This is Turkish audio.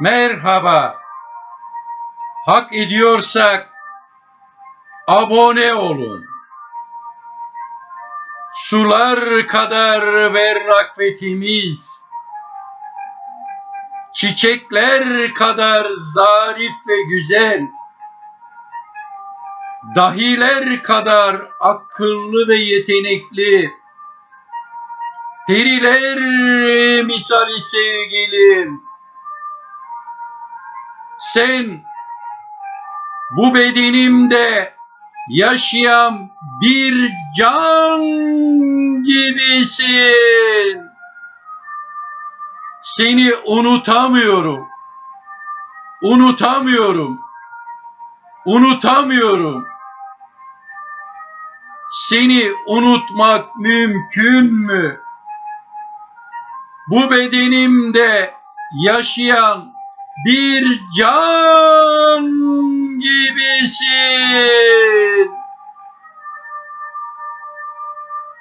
Merhaba. Hak ediyorsak abone olun. Sular kadar berrak ve çiçekler kadar zarif ve güzel, dahiler kadar akıllı ve yetenekli, periler misali sevgilim, sen bu bedenimde yaşayan bir can gibisin. Seni unutamıyorum. Unutamıyorum. Unutamıyorum. Seni unutmak mümkün mü? Bu bedenimde yaşayan bir can